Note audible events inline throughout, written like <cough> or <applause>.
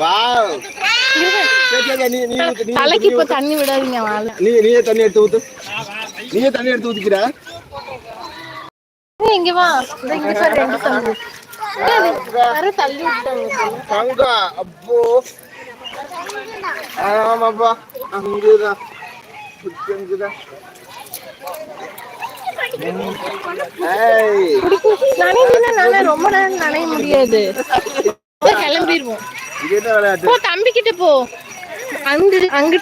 Wow. சரி, சரி, தலைக்கு இப்ப தண்ணி விடாதீங்க வாழ நீ நீயே தண்ணி எடுத்து ஊத்து. நீயே தண்ணி எடுத்து ஊத்திக்கிற. இங்க வா. இங்க பாரு ரெண்டு தம்பி. யாரும் தள்ளி விட்டாங்க. அப்போ. ஆமாப்பா அங்குதான். அங்குதான். ஏய் நனைஞ்சுன்னா நானே ரொம்ப நேரம் நனைய முடியாது. போ, போ தம்பி கிட்ட போ. அங்கு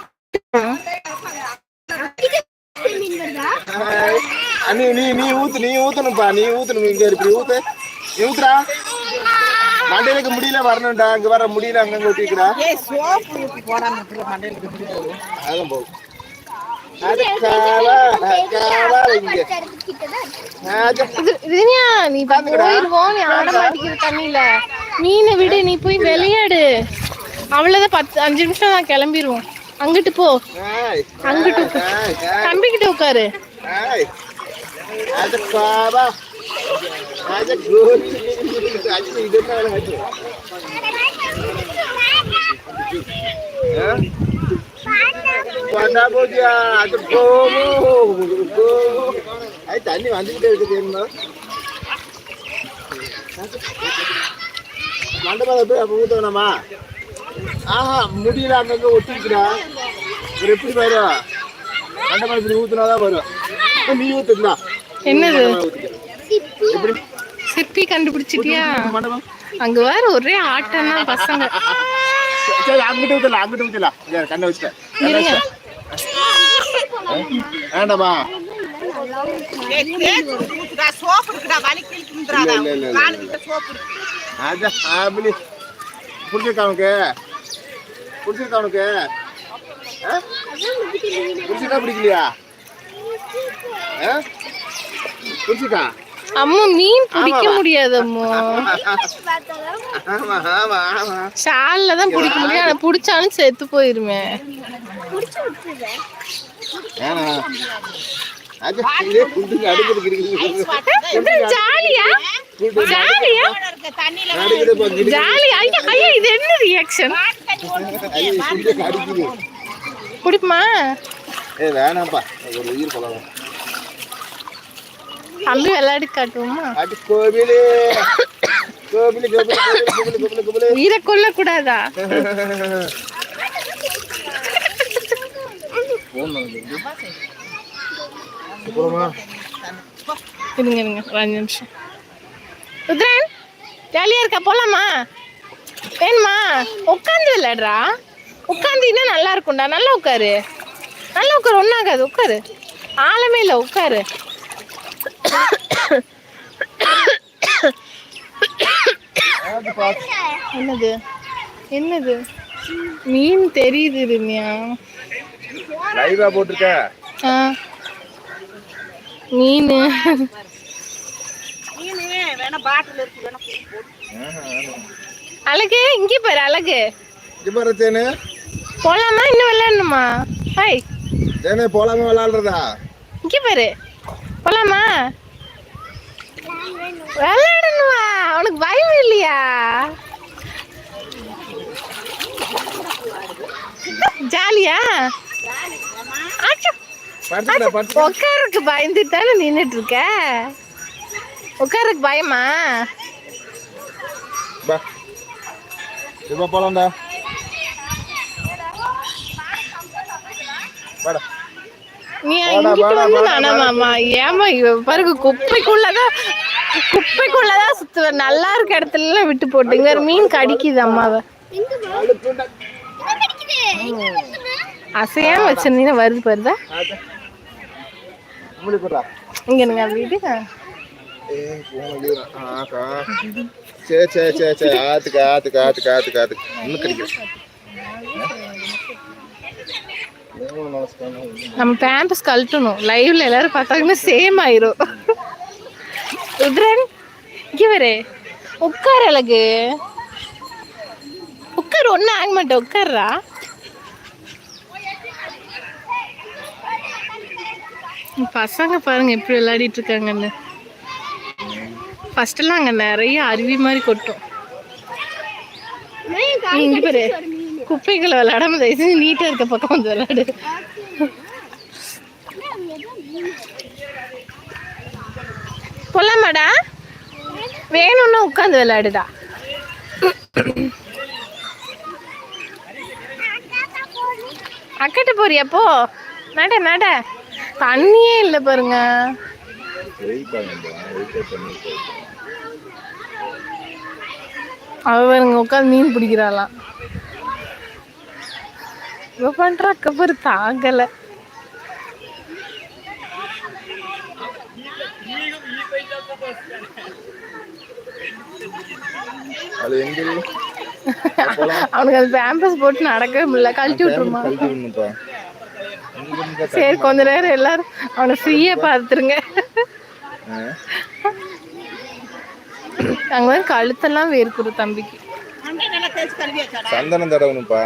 ஏய், நீ நீ நீ ஊத்து நீ ஊத்தணும்ப்பா. நீ ஊத்தணும் இங்க இப்படி ஊத்து. நீ ஊத்துடா. மண்டையிலுக்கு முடியல வரணும்டா. அங்க வர முடியல அங்கங்க ஊத்திக்கிறா அதான் போகும் நீ போயிருவோம் நீ ஆட மாட்டேங்கிற தண்ணியில. மீனை விடு நீ போய் விளையாடு. அவ்வளவுதான் பத்து அஞ்சு நிமிஷம் நான் கிளம்பிடுவோம் அங்கிட்டு போ. அங்கிட்டு உட்காரு. ஏய், ஏய், தம்பி கிட்ட உட்காரு தண்ணி வந்துகிட்டே இருக்கு தெரியுமா மண்டபம் போய் அப்ப ஊத்தணுமா ஆஹா முடியல அங்கங்க ஒட்டிக்கிறா இவர் எப்படி வரும் மண்டபம் இப்படி ஊத்துனாதான் வரும். நீ ஊத்துங்களா என்னது? எப்படி? சிப்பி கண்டுபிடிச்சிட்டியா? மண்டபம். அங்க வேற ஒரே ஆட்டம் தான் பசங்க. சரி அங்கிட்டு ஊத்தலாம் அங்கிட்டு ஊத்தலாம். இங்க கண்ணை வச்சுட்டேன். வேண்டாமா சோப்பு இருக்குடா வலிக்கு சோப்பு இருக்கு. அதான் அப்படி பிடிச்சிருக்கா உனக்கு பிடிச்சிருக்கா உனக்கு? பிடிச்சிருக்கா பிடிக்கலையா? பிடிச்சிருக்கா அம்மா மீன் பிடிக்க முடியாது அம்மா ஷால்ல தான் பிடிக்க முடியும் ஆனா பிடிச்சாலும் செத்து போயிருமே ஜாலியா ஜாலியா? ஜாலியா? ஐயா ஐயா இது என்ன ரியாக்ஷன் பிடிக்குமா ஏ வேணாம்ப்பா. ஒரு உயிர் போலாம் தம்பி விளையாடி காட்டுவோமா? அது கோவிலு. கோவிலு கோவிலு கோவிலு கோவிலு கோவிலு. கோவிலு உயிரை கொல்ல கூடாதா போலாமா இருங்க இருங்க ஒரு அஞ்சு நிமிஷம். ருத்ரன் ஜாலியா இருக்கா? போலாமா? வேணுமா? உட்காந்து விளையாடுறா. உட்காந்தீங்கன்னா நல்லா இருக்கும்டா. நல்லா உட்காரு. நல்லா உட்காரு. ஒன்றாகாது உட்காரு. ஆழமே இல்லை. உட்காரு. என்னது? என்னது? மீன் தெரியுது ரம்யா. லைவா போட்டிருக்க. மீன் மீன் வேணா பாட்டில் இருக்கு வேணா போட்டு அழகு இங்கே பாரு அழகு. இது பாரு தேனு. போலாமா? இன்னும் விளையாடணுமா? ஹாய். தேனு போலாமா விளாடுறதா இங்கே பாரு. போலாமா? விளையாடணுமா? உனக்கு பயம் இல்லையா? ஜாலியா? உட்காருக்கு பயந்துட்டு தானே நின்றுட்டு இருக்க? உட்காருக்கு பயமா? பா. இப்போ போலாம்டா. வாடா. நீ இங்கிட்டு வந்து நானா மாமா ஏமா இவ பாருங்க குப்பைக்குள்ளதான் குப்பைக்குள்ளதான் சுத்துவ நல்லா இருக்க இடத்துல விட்டு போட்டு இங்க மீன் கடிக்குது அம்மாவை. அசையாம வச்சிருந்தீங்கன்னா வருது பாருதா. இங்க ஆக்கா. சரி சரி சரி சரி ஆத்துக்கு ஆத்துக்கு ஆத்துக்கு ஆத்துக்கு ஆத்துக்கு இன்னும் கிடைக்கும் நம்ம பேம்பஸ் கழட்டணும் லைவ்ல எல்லாரும் பார்த்தாங்கன்னா சேம் ஆயிரும். ருத்ரன் இங்க வரே உட்கார் அழகு. உட்கார் ஒன்றும் ஆக மாட்டேன் உட்கார்றா பசங்க பாருங்க எப்படி விளையாடிட்டு இருக்காங்கன்னு. ஃபஸ்ட்டெல்லாம் அங்கே நிறைய அருவி மாதிரி கொட்டும். இங்கே பாரு குப்பைகளை விளையாடாம தயவு நீட்டாக இருக்க பக்கம் வந்து விளையாடு. போலாமாடா? வேணும்னா உட்காந்து விளையாடுதா அக்கட்ட போறியா? போ. நட நட. தண்ணியே இல்லை பாருங்க. அவ பாருங்க உட்காந்து மீன் பிடிக்கிறாளாம் இவ பண்ற அக்கப்புற தாங்கல. <laughs> அவனுக்கு அது பேம்பஸ் போட்டு நடக்கவே முடியல. கழட்டி விட்டுருமா? சரி கொஞ்ச நேரம் எல்லாரும் அவனை ஃப்ரீயா பார்த்துருங்க? அங்க வந்து கழுத்தெல்லாம் வேர்க்குது தம்பிக்கு. சந்தனம் தடவணும்ப்பா.